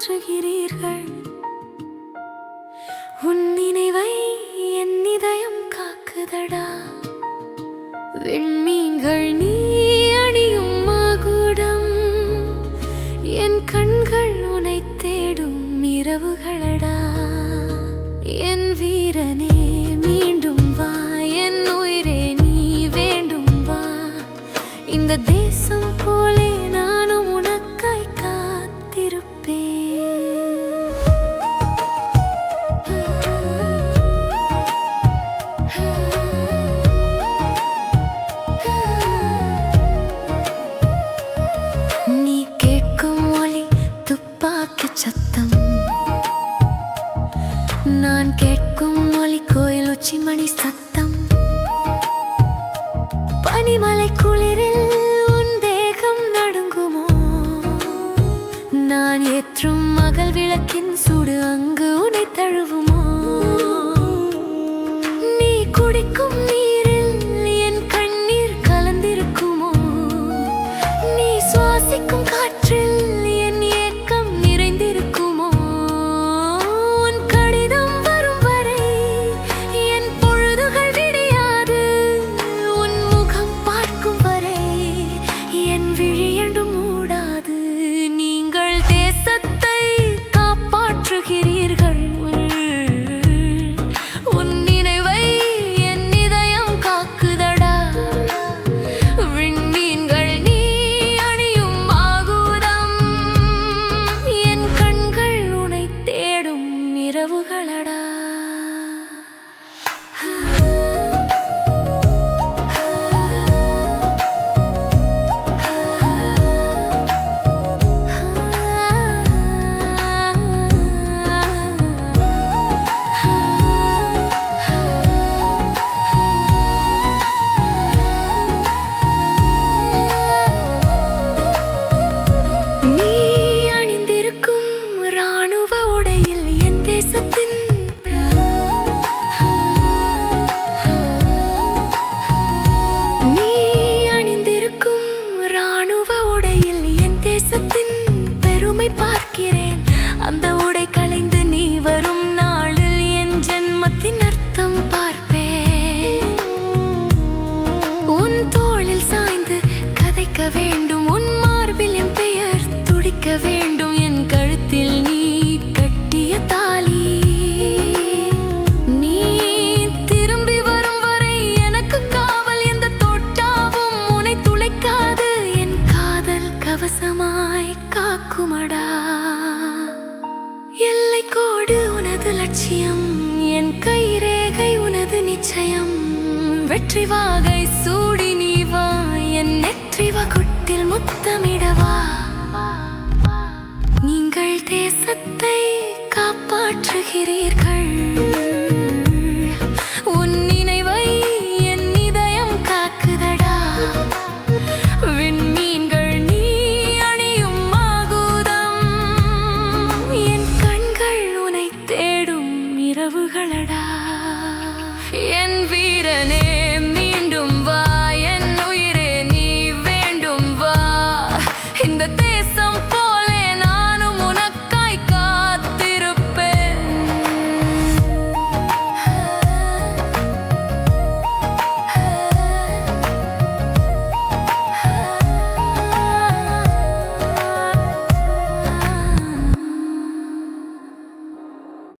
மாற்றுகிறீர்கள். உன் நினைவை என் இதயம் காக்குதடா. விண்மீன்கள் நீ அணியும் மாகுடம். என் கண்கள் உனை தேடும் இரவுகள். மணி சத்தம். பனிமலை குளிரில் உன் தேகம் நடுங்குமோ? நான் ஏற்றும் மகள் விளக்கின் சுடு அங்கு உனை தழுவும் லட்சியம். என் கைரேகை உனது நிச்சயம். வெற்றி வாகை சூடி நீ வா. என் நெற்றி வகுட்டில் முத்தமிடவா. நீங்கள் தேசத்தை காப்பாற்றுகிறீர்கள்.